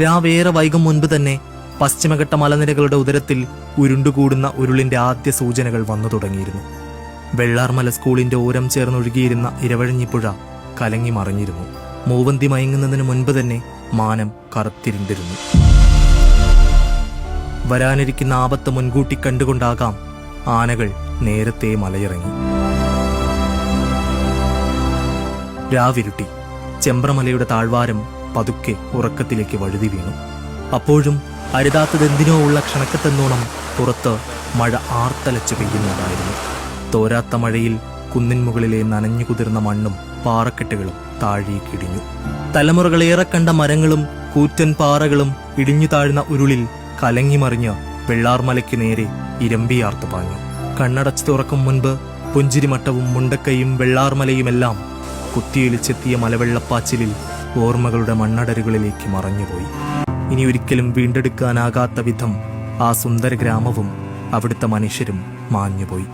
രാവേറെ വൈകും മുൻപ് തന്നെ പശ്ചിമഘട്ട മലനിരകളുടെ ഉദരത്തിൽ ഉരുണ്ടുകൂടുന്ന ഉരുളിന്റെ ആദ്യ സൂചനകൾ വന്നു തുടങ്ങിയിരുന്നു. വെള്ളാർമല സ്കൂളിന്റെ ഓരം ചേർന്നൊഴുകിയിരുന്ന ഇരവഴഞ്ഞിപ്പുഴ കലങ്ങി മറിഞ്ഞിരുന്നു. മൂവന്തി മയങ്ങുന്നതിന് മുൻപ് തന്നെ മാനം കറുത്തിരുണ്ടിരുന്നു വരാനിരിക്കുന്ന ആപത്ത് മുൻകൂട്ടി കണ്ടുകൊണ്ടാകാം ആനകൾ നേരത്തെ മലയിറങ്ങി. രാവിരുട്ടി ചെമ്പ്രമലയുടെ താഴ്വാരം പതുക്കെ ഉറക്കത്തിലേക്ക് വഴുതി വീണു. അപ്പോഴും അരുതാത്തതെന്തിനോ ഉള്ള ക്ഷണക്കത്തെന്നോണം പുറത്ത് മഴ ആർത്തലച്ച് പെയ്യുന്നുണ്ടായിരുന്നു. തോരാത്ത മഴയിൽ കുന്നിൻമുകളിലെ നനഞ്ഞു കുതിർന്ന മണ്ണും പാറക്കെട്ടുകളും താഴേക്കിടിഞ്ഞു തലമുറകളേറെ കണ്ട മരങ്ങളും കൂറ്റൻ പാറകളും ഇടിഞ്ഞു താഴ്ന്ന ഉരുളിൽ കലങ്ങിമറിഞ്ഞ് വെള്ളാർമലയ്ക്ക് നേരെ ഇരമ്പിയാർത്തു പാഞ്ഞു. കണ്ണടച്ചു തുറക്കും മുൻപ് പുഞ്ചിരിമട്ടവും മുണ്ടക്കയും വെള്ളാർമലയുമെല്ലാം കുത്തിയൊലിച്ചെത്തിയ മലവെള്ളപ്പാച്ചിലിൽ ഓർമ്മകളുടെ മണ്ണടരുകളിലേക്ക് മറഞ്ഞുപോയി. ഇനി ഒരിക്കലും വീണ്ടെടുക്കാനാകാത്ത വിധം ആ സുന്ദര ഗ്രാമവും അവിടുത്തെ മനുഷ്യരും മാഞ്ഞുപോയി.